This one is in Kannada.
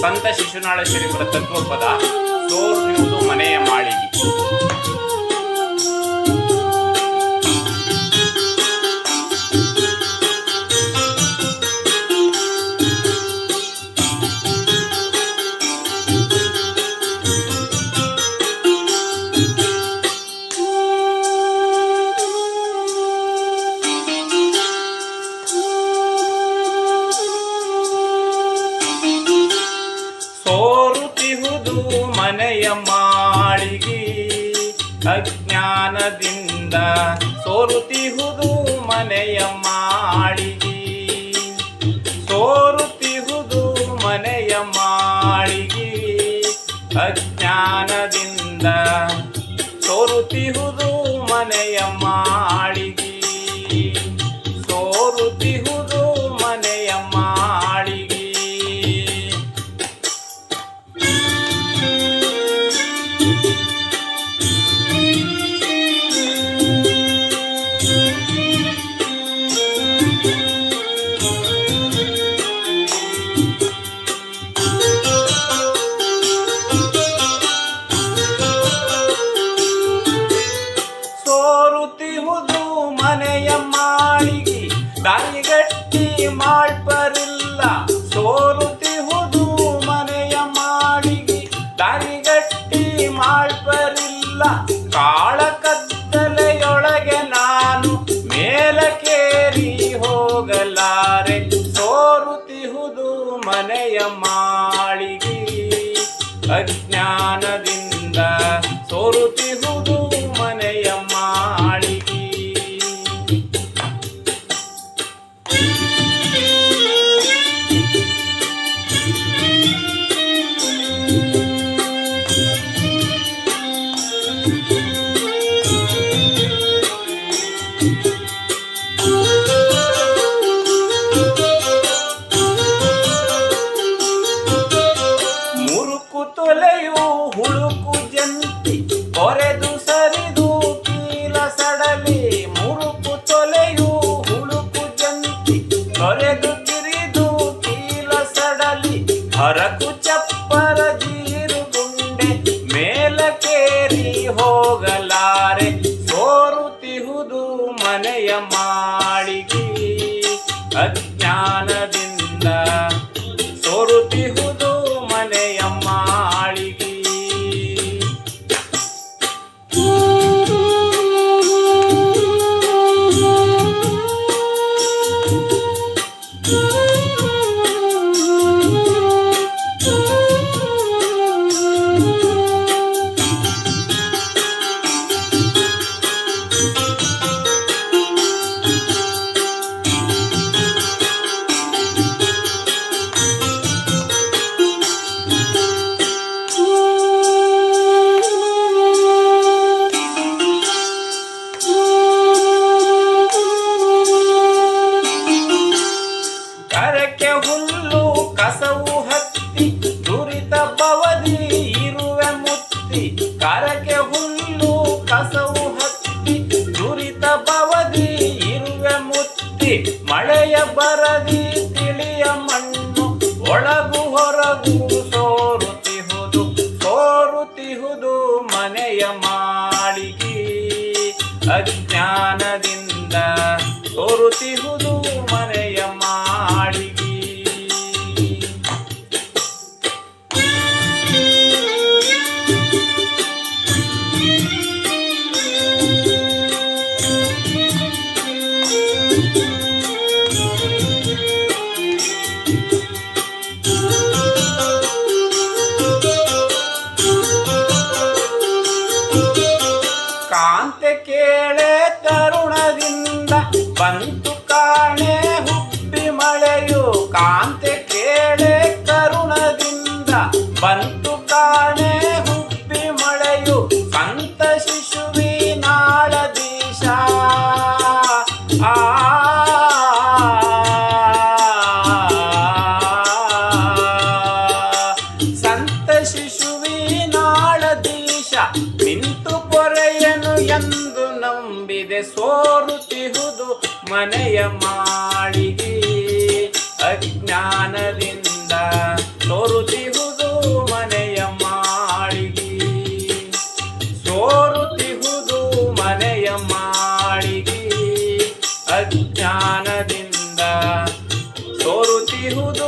ಸಂತ ಶಿಶುನಾಳೇಶ್ವರಿಪುರ ತತ್ವಪದ ಸೋರ್ ಮನೆಯ ಮಾಳಿಗೆ ಸೋರುತಿಹುದು ಮನೆಯ ಮಾಳಿಗೆ ಅಜ್ಞಾನದಿಂದ ಸೋರುತಿಹುದು ಮನೆಯ ಮಾಳಿಗೆ. ಸೋರುತಿಹುದು ಮನೆಯ ಮಾಳಿಗೆ ಅಜ್ಞಾನದಿಂದ ಸೋರುತಿಹುದು ಮಾಡ್ಪರಿಲ್ಲ. ಸೋರುತಿಹುದು ಮನೆಯ ಮಾಡಿಗೆ. ದಾರಿಗಟ್ಟಿ ಮಾಡ್ಪರಿಲ್ಲ. ಕಾಳ ಕತ್ತಲೆಯೊಳಗೆ ನಾನು ಮೇಲಕೇರಿ ಹೋಗಲಾರೆ. ಸೋರುತಿಹುದು ಮನೆಯ ಮಾಳಿಗೆ ಅಜ್ಞಾನದಿಂದ ಸೋರುತಿಹುದು ಹರಕು ಚಪ್ಪರ ಜೀರು ಗುಂಡೆ ಮೇಲಕೇರಿ ಹೋಗಲಾರೆ ಸೋರುತಿಹುದು ಮನೆಯ ಮಾಳಿಗೆ. ದುರಿತ ಪವದಿ ಇರುವೆ ಮುತ್ತಿ, ಕರಕೆ ಹುಲ್ಲು ಕಸವು ಹತ್ತಿ, ದುರಿತ ಪವದಿ ಇರುವೆ ಮುತ್ತಿ, ಮಳೆಯ ಬರದಿ ತಿಳಿಯ ಮಣ್ಣು, ಒಳಗು ಹೊರಗು ಸೋರುತಿಹುದು ಸೋರುತಿಹುದು ಮನೆಯ ಮಾಳಿಗೆ. ಅಜ್ಞಾನದಿಂದ ಸೋರುತಿಹುದು ಮನೆಯ ಕಾಂತೆ ಕೇಳೆ ತರುಣದಿಂದ ಬಂತು ಕಾಣೆ ಹುಬ್ಬಿ ಮಳೆಯು. ಕಾಂತೆ ಕೇಳೆ ತರುಣದಿಂದ ಬಂತು ಎಂದು ನಂಬಿದೆ ಸೋರುತ್ತಿಹುದು ಮನೆಯ ಮಾಳಿಗೆ. ಅಜ್ಞಾನದಿಂದ ಸೋರುತ್ತಿಹುದು ಮನೆಯ ಮಾಳಿಗೆ. ಸೋರುತ್ತಿಹುದು ಮನೆಯ ಮಾಳಿಗೆ. ಅಜ್ಞಾನದಿಂದ ಸೋರುತ್ತಿಹುದು